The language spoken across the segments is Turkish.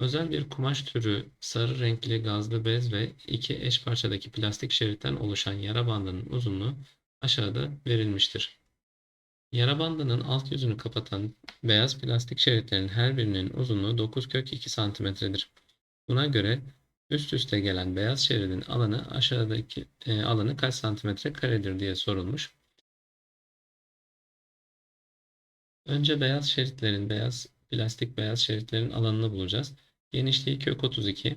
Özel bir kumaş türü sarı renkli gazlı bez ve iki eş parçadaki plastik şeritten oluşan yara bandının uzunluğu aşağıda verilmiştir. Yara bandının alt yüzünü kapatan beyaz plastik şeritlerin her birinin uzunluğu 9 kök 2 santimetredir. Buna göre üst üste gelen beyaz şeridin alanı aşağıdaki e, alanı kaç santimetre karedir diye sorulmuş. Önce beyaz şeritlerin beyaz plastik beyaz şeritlerin alanını bulacağız. Genişliği kök 32.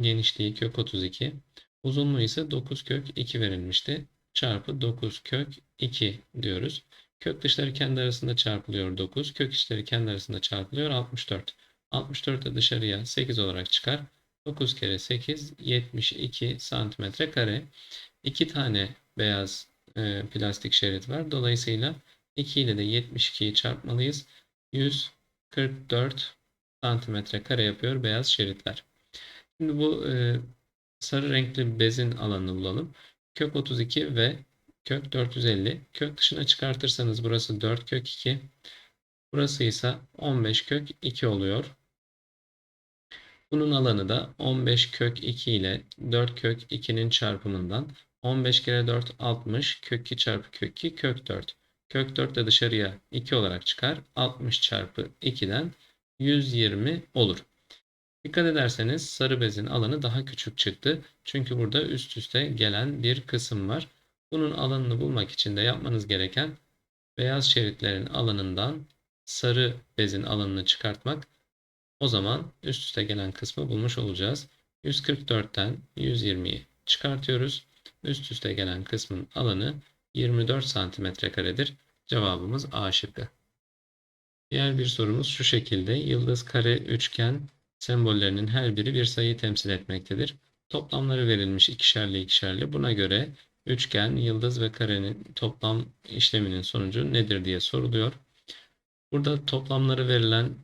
Genişliği kök 32. Uzunluğu ise 9 kök 2 verilmişti. Çarpı 9 kök 2 diyoruz. Kök dışları kendi arasında çarpılıyor 9. Kök içleri kendi arasında çarpılıyor 64. 64 de dışarıya 8 olarak çıkar. 9 kere 8 72 santimetre kare. 2 tane beyaz e, plastik şerit var. Dolayısıyla 2 ile de 72'yi çarpmalıyız. 144 santimetre kare yapıyor beyaz şeritler. Şimdi bu e, sarı renkli bezin alanını bulalım. Kök 32 ve kök 450. Kök dışına çıkartırsanız burası 4 kök 2. Burası ise 15 kök 2 oluyor. Bunun alanı da 15 kök 2 ile 4 kök 2'nin çarpımından 15 kere 4 60 kök 2 çarpı kök 2 kök 4. Kök 4 de dışarıya 2 olarak çıkar. 60 çarpı 2'den 120 olur. Dikkat ederseniz sarı bezin alanı daha küçük çıktı. Çünkü burada üst üste gelen bir kısım var. Bunun alanını bulmak için de yapmanız gereken beyaz şeritlerin alanından sarı bezin alanını çıkartmak. O zaman üst üste gelen kısmı bulmuş olacağız. 144'ten 120'yi çıkartıyoruz. Üst üste gelen kısmın alanı 24 santimetre karedir. Cevabımız A şıkkı. Diğer bir sorumuz şu şekilde. Yıldız, kare, üçgen sembollerinin her biri bir sayıyı temsil etmektedir. Toplamları verilmiş ikişerli ikişerli. Buna göre üçgen, yıldız ve karenin toplam işleminin sonucu nedir diye soruluyor. Burada toplamları verilen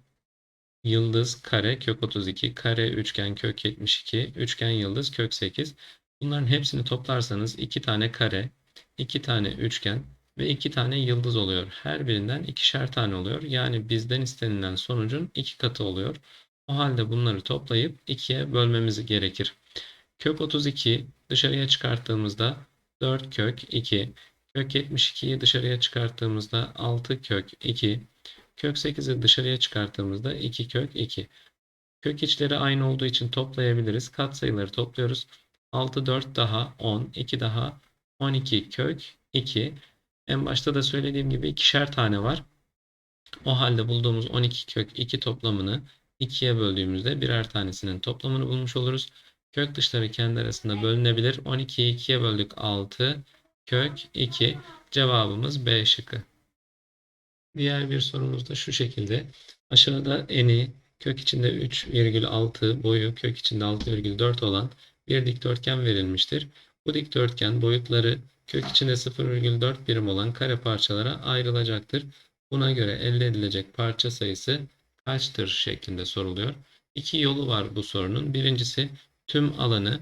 yıldız, kare, kök 32, kare, üçgen, kök 72, üçgen, yıldız, kök 8. Bunların hepsini toplarsanız 2 tane kare, 2 tane üçgen ve 2 tane yıldız oluyor. Her birinden ikişer tane oluyor. Yani bizden istenilen sonucun 2 katı oluyor. O halde bunları toplayıp 2'ye bölmemiz gerekir. Kök 32 dışarıya çıkarttığımızda 4 kök 2. Kök 72'yi dışarıya çıkarttığımızda 6 kök 2. Kök 8'i dışarıya çıkarttığımızda 2 kök 2. Kök içleri aynı olduğu için toplayabiliriz. Katsayıları topluyoruz. 6, 4 daha 10, 2 daha 12 kök 2. En başta da söylediğim gibi ikişer tane var. O halde bulduğumuz 12 kök 2 toplamını 2'ye böldüğümüzde birer tanesinin toplamını bulmuş oluruz. Kök dışları kendi arasında bölünebilir. 12'yi 2'ye böldük 6 kök 2. Cevabımız B şıkkı. Diğer bir sorumuz da şu şekilde. Aşağıda eni kök içinde 3,6 boyu kök içinde 6,4 olan bir dikdörtgen verilmiştir. Bu dikdörtgen boyutları kök içinde 0,4 birim olan kare parçalara ayrılacaktır. Buna göre elde edilecek parça sayısı kaçtır şeklinde soruluyor. İki yolu var bu sorunun. Birincisi tüm alanı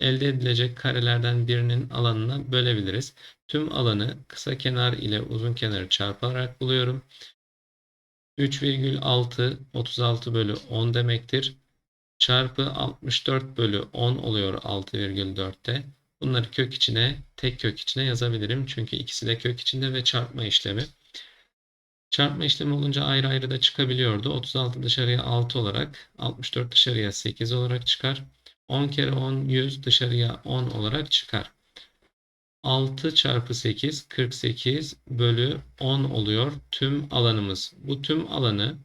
elde edilecek karelerden birinin alanına bölebiliriz. Tüm alanı kısa kenar ile uzun kenarı çarparak buluyorum. 3,6 36 bölü 10 demektir. Çarpı 64 bölü 10 oluyor 6,4'te. Bunları kök içine, tek kök içine yazabilirim. Çünkü ikisi de kök içinde ve çarpma işlemi. Çarpma işlemi olunca ayrı ayrı da çıkabiliyordu. 36 dışarıya 6 olarak, 64 dışarıya 8 olarak çıkar. 10 kere 10 100 dışarıya 10 olarak çıkar. 6 çarpı 8 48 bölü 10 oluyor tüm alanımız. Bu tüm alanı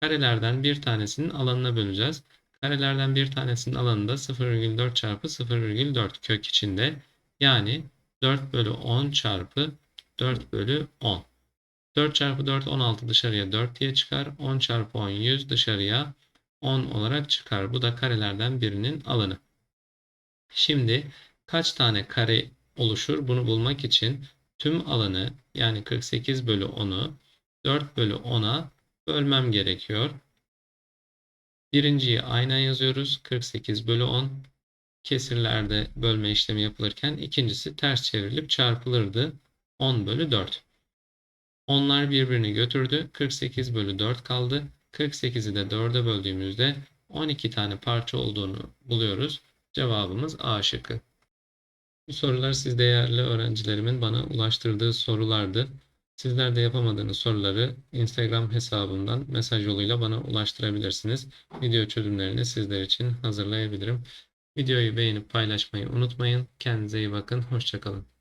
karelerden bir tanesinin alanına böleceğiz. Karelerden bir tanesinin alanı da 0,4 çarpı 0,4 kök içinde. Yani 4 bölü 10 çarpı 4 bölü 10. 4 çarpı 4 16 dışarıya 4 diye çıkar. 10 çarpı 10 100 dışarıya 10 olarak çıkar. Bu da karelerden birinin alanı. Şimdi kaç tane kare oluşur? Bunu bulmak için tüm alanı yani 48 bölü 10'u 4 bölü 10'a bölmem gerekiyor. Birinciyi aynen yazıyoruz. 48 bölü 10. Kesirlerde bölme işlemi yapılırken ikincisi ters çevrilip çarpılırdı. 10 bölü 4. Onlar birbirini götürdü. 48 bölü 4 kaldı. 48'i de 4'e böldüğümüzde 12 tane parça olduğunu buluyoruz. Cevabımız A şıkkı. Bu sorular siz değerli öğrencilerimin bana ulaştırdığı sorulardı. Sizler de yapamadığınız soruları Instagram hesabımdan mesaj yoluyla bana ulaştırabilirsiniz. Video çözümlerini sizler için hazırlayabilirim. Videoyu beğenip paylaşmayı unutmayın. Kendinize iyi bakın. Hoşçakalın.